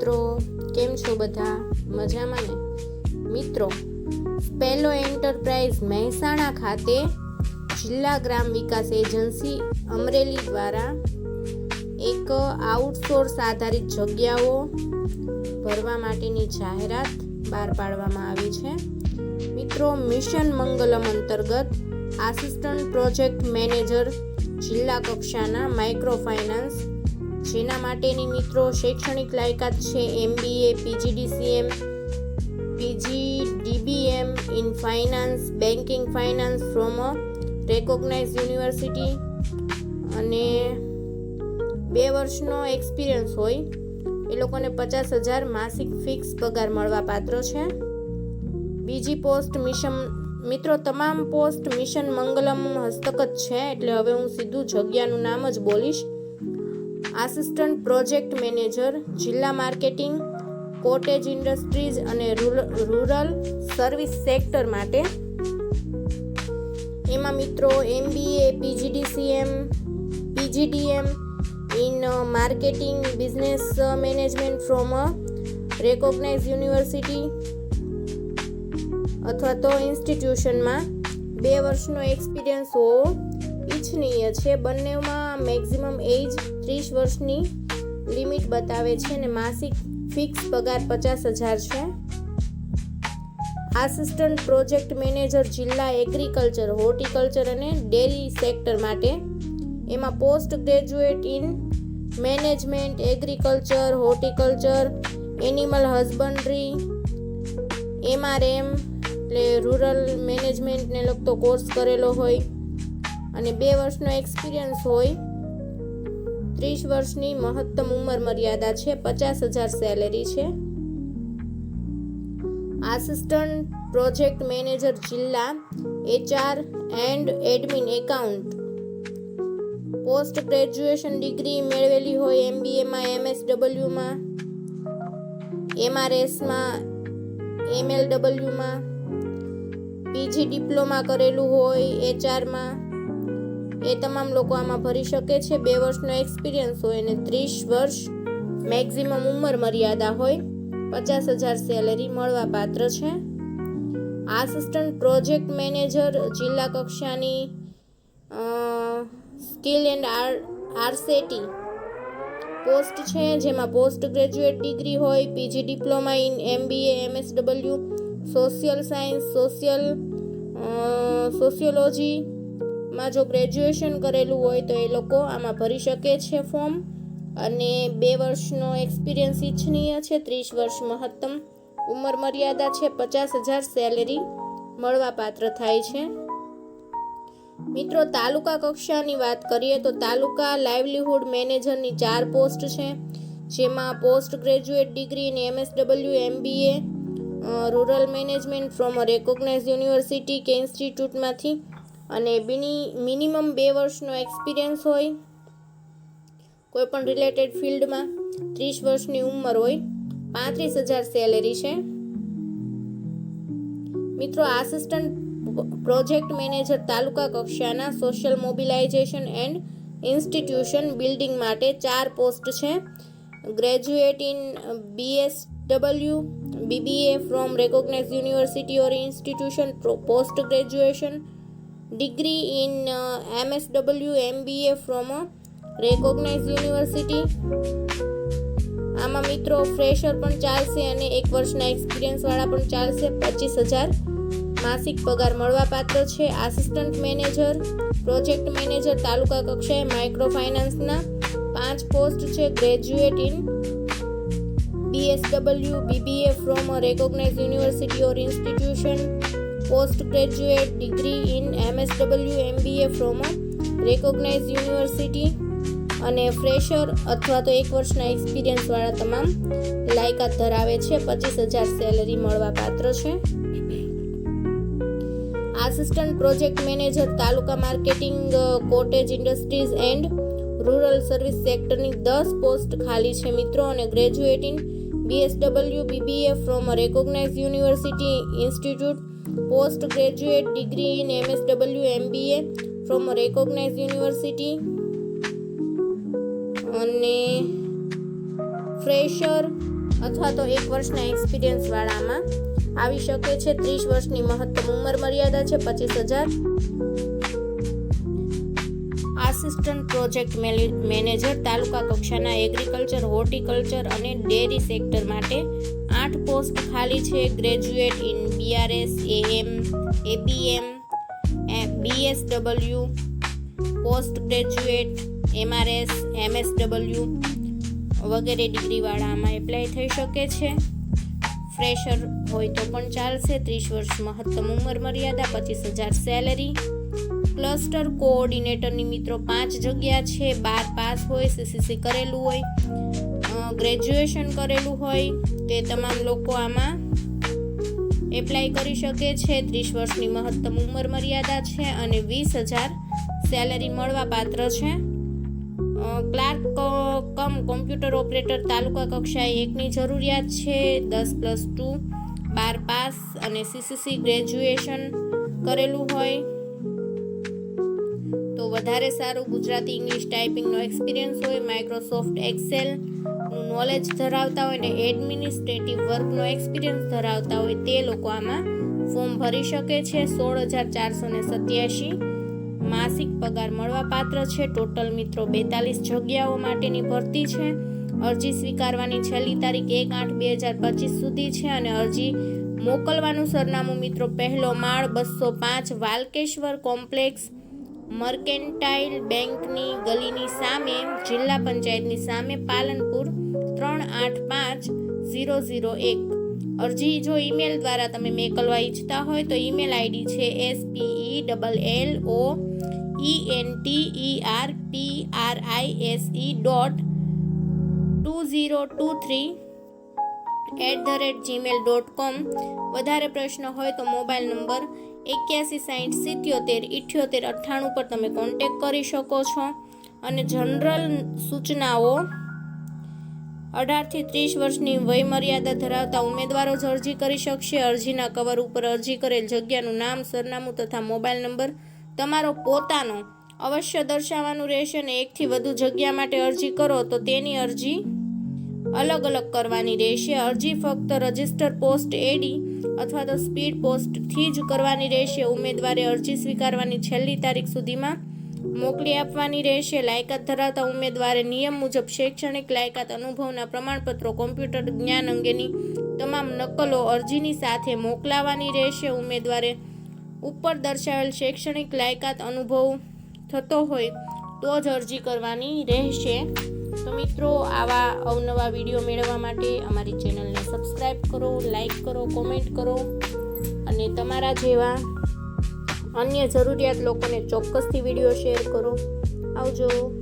મિત્રો, કેમ છો બધા? મજામાં ને? મિત્રો, પહેલો એન્ટરપ્રાઇઝ મહેસાણા ખાતે જિલ્લા ગ્રામ વિકાસ એજન્સી અમરેલી દ્વારા એક આઉટસોર્સ આધારિત જગ્યાઓ ભરવા માટેની જાહેરાત બહાર પાડવામાં આવી છે. મિત્રો, મિશન મંગલમ અંતર્ગત આસિસ્ટન્ટ પ્રોજેક્ટ મેનેજર જિલ્લા કક્ષાના માઇક્રો ફાઇનાન્સ જેના માટેની મિત્રો શૈક્ષણિક લાયકાત છે MBA PGDCM PG DBM in finance banking finance from a recognise university અને બે વર્ષનો એક્સપિરિયન્સ હોય, એ લોકોને પચાસ હજાર માસિક ફિક્સ પગાર મળવા પાત્ર છે. બીજી પોસ્ટ મિશન મિત્રો તમામ પોસ્ટ મિશન મંગલમ હસ્તક જ છે, એટલે હવે હું સીધું જગ્યાનું નામ જ બોલીશ. આસિસ્ટન્ટ પ્રોજેક્ટ મેનેજર, જિલ્લા માર્કેટિંગ, કોટેજ ઇન્ડસ્ટ્રીઝ અને રૂરલ સર્વિસ સેક્ટર માટે. એમાં મિત્રો MBA, PGDCM, PGDM in marketing, business management from recognise university અથવા તો ઇન્સ્ટિટ્યુશનમાં બે વર્ષનો એક્સપિરિયન્સ હોવો ઈચ્છનીય છે. બંનેમાં મેક્ઝિમમ એજ ત્રીસ વર્ષની લિમિટ બતાવે છે અને માસિક ફિક્સ પગાર પચાસ હજાર છે. આસિસ્ટન્ટ પ્રોજેક્ટ મેનેજર જિલ્લા એગ્રીકલ્ચર, હોર્ટિકલ્ચર અને ડેરી સેક્ટર માટે. એમાં post graduate in management, agriculture, horticulture, animal husbandry, MRM, એટલે રૂરલ મેનેજમેન્ટને લગતો કોર્સ કરેલો હોય. અને બે વર્ષનો એક્સપિરિયન્સ હોય. ત્રીસ વર્ષની મહત્તમ ઉંમર મર્યાદા છે, પચાસ હજાર સેલેરી છે. આસિસ્ટન્ટ પ્રોજેક્ટ મેનેજર જિલ્લા, HR and admin account. Post graduation degree મેળવેલી હોય એમબીએમાં, એમએસડબલ્યુમાં, એમઆરએસમાં, એમએલડબલ્યુમાં. પીજી ડિપ્લોમા કરેલું હોય એચઆરમાં. એ તમામ લોકો આમાં ભરી શકે છે. બે વર્ષનો એક્સપિરિયન્સ હોય અને ત્રીસ વર્ષ મેક્ઝિમમ ઉંમર મર્યાદા હોય. પચાસ હજાર સેલેરી મળવા પાત્ર છે. આસિસ્ટન્ટ પ્રોજેક્ટ મેનેજર જિલ્લા કક્ષાની skill and R RSETI post છે. જેમાં પોસ્ટ ગ્રેજ્યુએટ ડિગ્રી હોય PG diploma in MBA MSW social science social સોશિયોલોજીમાં જો ગ્રેજ્યુએશન કરેલું હોય તો એ લોકો આમાં ભરી શકે છે ફોર્મ અને બે વર્ષનો એક્સપિરિયન્સ ઇચ્છનીય છે, ત્રીસ વર્ષ મહત્તમ. ઉંમર મર્યાદા છે પચાસ હજાર સેલેરી મળવા પાત્ર થાય છે. મિત્રો, તાલુકા કક્ષાની વાત કરીએ તો તાલુકા લાઇવલીહુડ મેનેજરની ચાર પોસ્ટ છે, જેમાં પોસ્ટ ગ્રેજ્યુએટ ડિગ્રી અને MSW MBA rural management from a recognise university કે ઇન્સ્ટિટ્યૂટમાંથી અને બિની મિનિમમ બે વર્ષનો એક્સપિરિયન્સ હોય, કોઈપણ રિલેટેડ ફિલ્ડમાં ત્રીસ વર્ષની ઉંમર હોય, પાંત્રીસ હજાર સેલેરી છે. મિત્રો, આસિસ્ટન્ટ પ્રોજેક્ટ મેનેજર તાલુકા કક્ષાના social mobilization and institution building માટે ચાર પોસ્ટ છે. Graduate in B S W BBA from recognise university or institution post graduation degree in MSW MBA a recognise university આમાં મિત્રો ફ્રેશર પણ ચાલશે અને એક વર્ષના એક્સપિરિયન્સવાળા પણ ચાલશે, પચીસ હજાર. માસિક પગાર મળવાપાત્ર છે. Assistant manager project manager taluka કક્ષાએ માઇક્રો ફાઇનાન્સના પાંચ પોસ્ટ છે. Graduate in BSW BBA from a recognise university or institution post graduate degree in MSW MBA from recognise university અને ફ્રેશર અથવા તો એક વર્ષના એક્સપિરિયન્સવાળા તમામ લાયકાત ધરાવે છે. પચીસ હજાર સેલરી મળવા પાત્ર છે. Assistant project manager taluka marketing cottage industries and rural service સેક્ટરની દસ પોસ્ટ ખાલી છે મિત્રો અને graduate in BSW BBA from recognise university institute post graduate degree in MSW MBA from recognise university અને ફ્રેશર અથવા તો એક વર્ષના એક્સપિરિયન્સવાળામાં આવી શકે છે. ત્રીસ વર્ષની મહત્તમ ઉંમર મર્યાદા છે પચીસ હજાર. આસિસ્ટન્ટ પ્રોજેક્ટ મેનેજર તાલુકા કક્ષાના એગ્રીકલ્ચર હોર્ટિકલ્ચર અને ડેરી સેક્ટર માટે આઠ પોસ્ટ ખાલી છે. Graduate in BRS AM ABM BSW post graduate MRS MSW વગેરે ડિગ્રીવાળા આમાં એપ્લાય થઈ શકે છે. ફ્રેશર હોય તો પણ ચાલશે. ત્રીસ વર્ષ મહત્તમ ઉંમર મર્યાદા, પચીસ હજાર સેલેરી ક્લસ્ટર કોઓર્ડિનેટરની મિત્રો પાંચ જગ્યા છે. બાર પાસ હોય સીસીસી કરેલું હોય ગ્રેજ્યુએશન કરેલું હોય, તે તમામ લોકો આમાં એપ્લાય કરી શકે છે. ત્રીસ વર્ષની મહત્તમ ઉંમર મર્યાદા છે અને વીસ હજાર સેલેરી મળવા પાત્ર છે. Clerk cum computer operator taluka કક્ષાએ એકની જરૂરિયાત છે. દસ પ્લસ ટુ, બાર પાસ અને સીસીસી ગ્રેજ્યુએશન કરેલું હોય. વધારે સારું ગુજરાતી ઇંગ્લિશ ટાઈપિંગનો એક્સપિરિયન્સ હોય માઇક્રોસોફ્ટ એક્સેલ નોલેજ ધરાવતા હોય ને એડમિનિસ્ટ્રેટિવ વર્કનો એક્સપિરિયન્સ ધરાવતા હોય, તે લોકો આમાં ફોર્મ ભરી શકે છે. સોળ હજાર ચારસો ને સત્યાસી માસિક પગાર મળવાપાત્ર છે. ટોટલ મિત્રો બેતાલીસ જગ્યાઓ માટેની ભરતી છે. અરજી સ્વીકારવાની છેલ્લી તારીખ એક આઠ બે હજાર પચીસ સુધી છે અને અરજી મોકલવાનું સરનામું મિત્રો પહેલો માળ બસો પાંચ વાલકેશ્વર કોમ્પ્લેક્સ મર્કેન્ટાઇલ બેંકની ગલીની સામે જિલ્લા પંચાયતની સામે પાલનપુર ત્રણ આઠ પાંચ ઝીરો ઝીરો એક અરજી જો ઈમેલ દ્વારા તમે મોકલવા ઈચ્છતા હોય તો ઈમેલ આઈડી છે S P double L O E N T E R P R I S E dot two zero two three at the rate Gmail dot com વધારે પ્રશ્ન હોય તો મોબાઈલ નંબર એક્યાસી સાઠ સિત્યોતેર ઇઠ્યોતેર અઠ્ઠાણું પર તમે કોન્ટેક કરી શકો છો. અને જનરલ સૂચનાઓ, અઢારથી ત્રીસ વર્ષની વય મર્યાદા ધરાવતા ઉમેદવારો જ અરજી કરી શકશે. અરજીના કવર ઉપર અરજી કરેલ જગ્યાનું નામ, સરનામું તથા મોબાઈલ નંબર તમારો પોતાનો અવશ્ય દર્શાવવાનું રહેશે અને એકથી વધુ જગ્યા માટે અરજી કરો તો તેની અરજી અલગ અલગ કરવાની રહેશે. અરજી ફક્ત રજિસ્ટર, પોસ્ટ, એડી અથવા તો સ્પીડ પોસ્ટથી જ કરવાની રહેશે. ઉમેદવારે અરજી સ્વીકારવાની છેલ્લી તારીખ સુધીમાં મોકલી આપવાની રહેશે. લાયકાત ધરાવતા ઉમેદવારે નિયમ મુજબ શૈક્ષણિક લાયકાત અનુભવના પ્રમાણપત્રો, કોમ્પ્યુટર જ્ઞાન અંગેની તમામ નકલો અરજીની સાથે મોકલાવાની રહેશે. ઉમેદવારે ઉપર દર્શાવેલ શૈક્ષણિક લાયકાત અનુભવ થતો હોય તો જ અરજી કરવાની રહેશે. તો મિત્રો, આવા અવનવા વીડિયો મેળવવા માટે અમારી ચેનલને સબસ્ક્રાઈબ કરો લાઈક કરો, કોમેન્ટ કરો અને તમારા જેવા અન્ય જરૂરિયાત લોકોને ચોક્કસથી વીડિયો શેર કરો. આવજો.